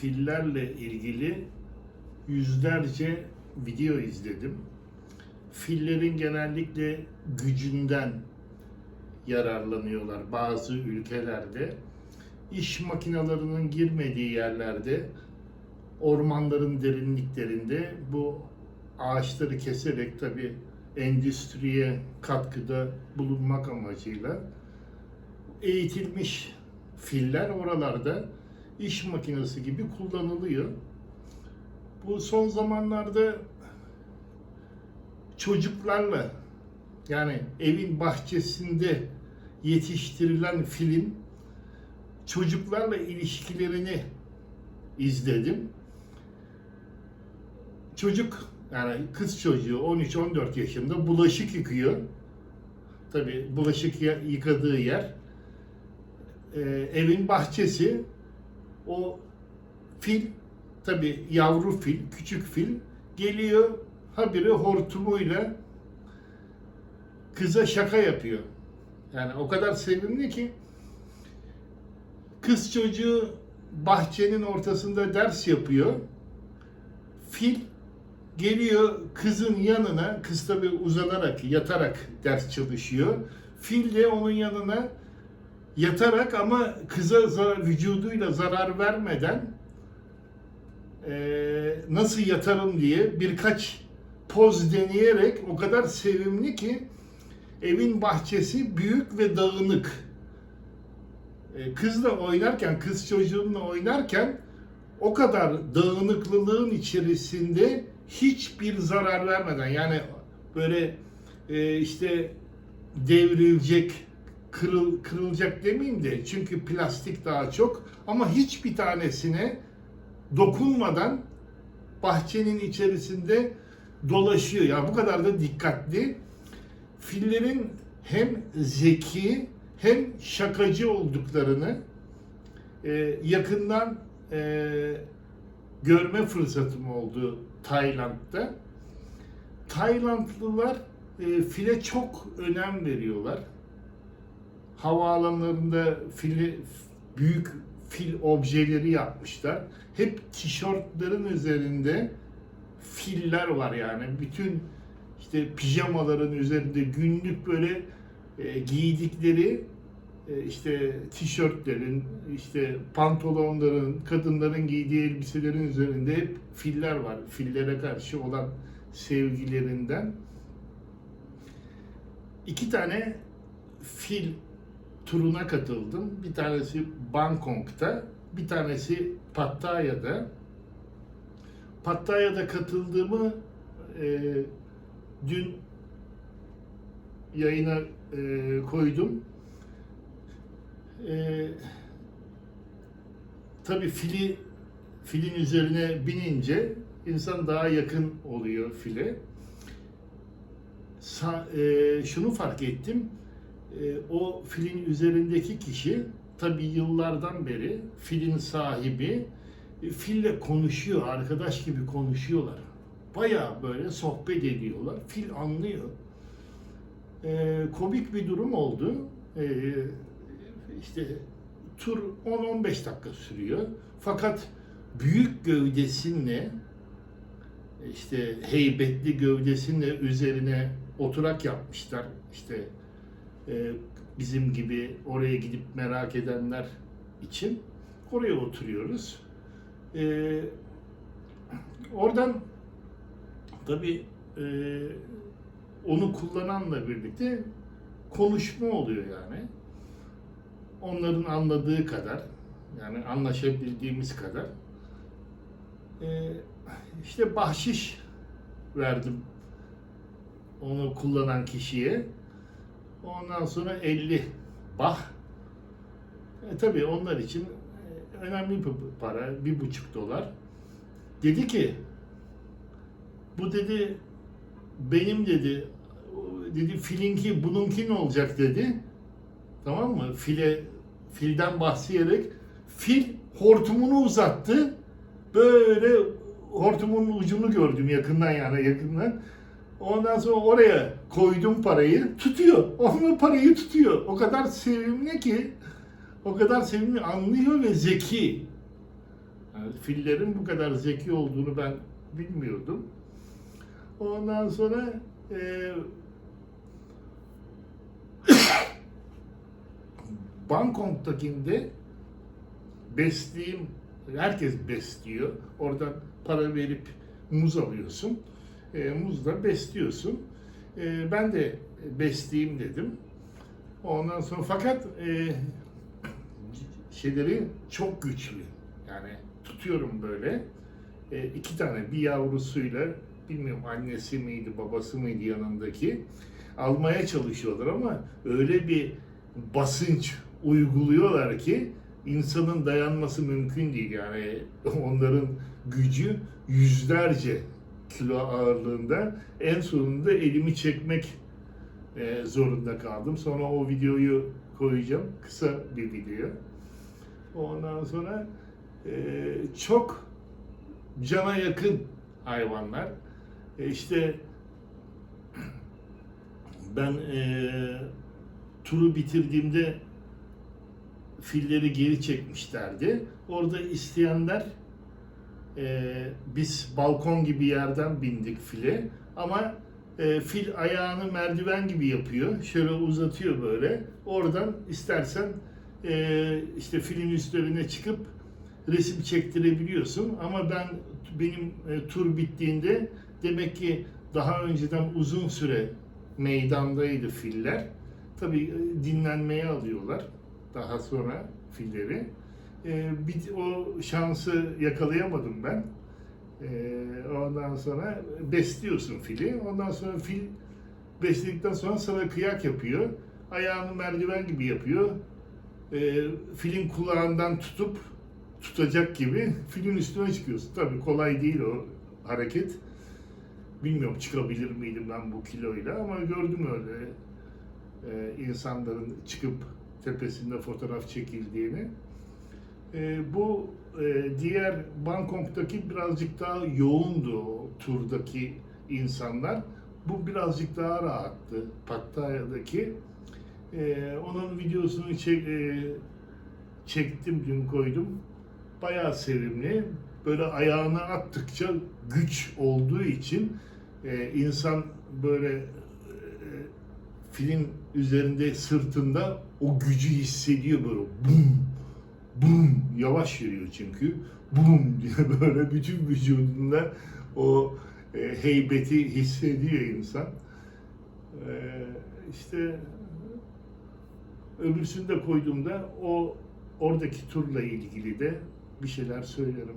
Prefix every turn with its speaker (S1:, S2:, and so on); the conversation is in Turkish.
S1: fillerle ilgili yüzlerce video izledim. Fillerin genellikle gücünden yararlanıyorlar bazı ülkelerde. İş makinelerinin girmediği yerlerde, ormanların derinliklerinde bu ağaçları keserek tabi endüstriye katkıda bulunmak amacıyla eğitilmiş filler oralarda iş makinesi gibi kullanılıyor. Bu son zamanlarda çocuklarla yani evin bahçesinde yetiştirilen filin çocuklarla ilişkilerini izledim. Çocuk yani kız çocuğu 13-14 yaşında bulaşık yıkıyor. Tabi bulaşık yıkadığı yer evin bahçesi. O fil tabi yavru fil, küçük fil geliyor habire hortumuyla kıza şaka yapıyor. Yani o kadar sevimli ki kız çocuğu bahçenin ortasında ders yapıyor. Fil geliyor kızın yanına, kız tabi uzanarak, yatarak ders çalışıyor. Fil de onun yanına yatarak ama kıza zarar, vücuduyla zarar vermeden eee, nasıl yatarım diye birkaç poz deneyerek o kadar sevimli ki evin bahçesi büyük ve dağınık. E, Kızla oynarken, kız çocuğunla oynarken o kadar dağınıklılığın içerisinde hiçbir zarar vermeden yani böyle e, işte devrilecek, kırıl, kırılacak demeyeyim de çünkü plastik daha çok ama hiçbir tanesine dokunmadan bahçenin içerisinde dolaşıyor. Ya bu kadar da dikkatli. Fillerin hem zeki hem şakacı olduklarını e, yakından e, görme fırsatım oldu Tayland'da. Taylandlılar e, file çok önem veriyorlar. Havaalanlarında fili, büyük fil objeleri yapmışlar. Hep tişörtlerin üzerinde filler var yani. Bütün işte pijamaların üzerinde günlük böyle e, giydikleri e, işte tişörtlerin, işte pantolonların, kadınların giydiği elbiselerin üzerinde hep filler var. Fillere karşı olan sevgilerinden. İki tane fil turuna katıldım. Bir tanesi Bangkok'ta, bir tanesi Pattaya'da. Pattaya'da katıldığımı e, dün yayına e, koydum. E, tabii fili filin üzerine binince insan daha yakın oluyor file. Sa- e, şunu fark ettim. E, o filin üzerindeki kişi tabii yıllardan beri filin sahibi e, fille konuşuyor, arkadaş gibi konuşuyorlar. Bayağı böyle sohbet ediyorlar. Fil anlıyor. E, komik bir durum oldu. E, işte tur 10-15 dakika sürüyor. Fakat büyük gövdesinle işte heybetli gövdesinle üzerine oturak yapmışlar. İşte bizim gibi oraya gidip merak edenler için oraya oturuyoruz. E, oradan tabii e, onu kullananla birlikte konuşma oluyor yani. Onların anladığı kadar, yani anlaşabildiğimiz kadar. E, işte bahşiş verdim onu kullanan kişiye. Ondan sonra 50 bah. E, tabii onlar için e, önemli bir para, bir buçuk dolar. Dedi ki, bu dedi benim dedi, dedi filinki bununki ne olacak dedi. Tamam mı? File, filden bahsederek fil hortumunu uzattı. Böyle hortumun ucunu gördüm yakından yani yakından. Ondan sonra oraya koydum parayı, tutuyor. Onun parayı tutuyor. O kadar sevimli ki, o kadar sevimli anlıyor ve zeki. Yani fillerin bu kadar zeki olduğunu ben bilmiyordum. Ondan sonra e, Bangkok'takinde besleyeyim, herkes besliyor. Oradan para verip muz alıyorsun. E, muzla besliyorsun. E, ben de besleyeyim dedim. Ondan sonra fakat e, şeyleri çok güçlü. Yani tutuyorum böyle. E, iki tane bir yavrusuyla bilmiyorum annesi miydi babası mıydı yanındaki almaya çalışıyorlar ama öyle bir basınç uyguluyorlar ki insanın dayanması mümkün değil yani onların gücü yüzlerce kilo ağırlığında en sonunda elimi çekmek e, zorunda kaldım. Sonra o videoyu koyacağım. Kısa bir video. Ondan sonra e, çok cana yakın hayvanlar. E, işte ben e, turu bitirdiğimde filleri geri çekmişlerdi. Orada isteyenler e, biz balkon gibi yerden bindik file ama e, fil ayağını merdiven gibi yapıyor. Şöyle uzatıyor böyle. Oradan istersen e, işte filin üstlerine çıkıp resim çektirebiliyorsun. Ama ben benim e, tur bittiğinde demek ki daha önceden uzun süre meydandaydı filler. Tabii e, dinlenmeye alıyorlar daha sonra filleri. E, bir, o şansı yakalayamadım ben. E, ondan sonra besliyorsun fili. Ondan sonra fil besledikten sonra sana kıyak yapıyor. Ayağını merdiven gibi yapıyor. E, filin kulağından tutup tutacak gibi filin üstüne çıkıyorsun. Tabii kolay değil o hareket. Bilmiyorum çıkabilir miydim ben bu kiloyla ama gördüm öyle e, insanların çıkıp tepesinde fotoğraf çekildiğini. E, bu e, diğer Bangkok'taki birazcık daha yoğundu o turdaki insanlar. Bu birazcık daha rahattı Pattaya'daki. E, onun videosunu çek, e, çektim dün koydum. Bayağı sevimli. Böyle ayağını attıkça güç olduğu için e, insan böyle e, filin üzerinde sırtında o gücü hissediyor böyle bum bum yavaş yürüyor çünkü bum diye böyle bütün vücudunda o e, heybeti hissediyor insan. E, işte öbürsünü de koyduğumda o oradaki turla ilgili de bir şeyler söylerim.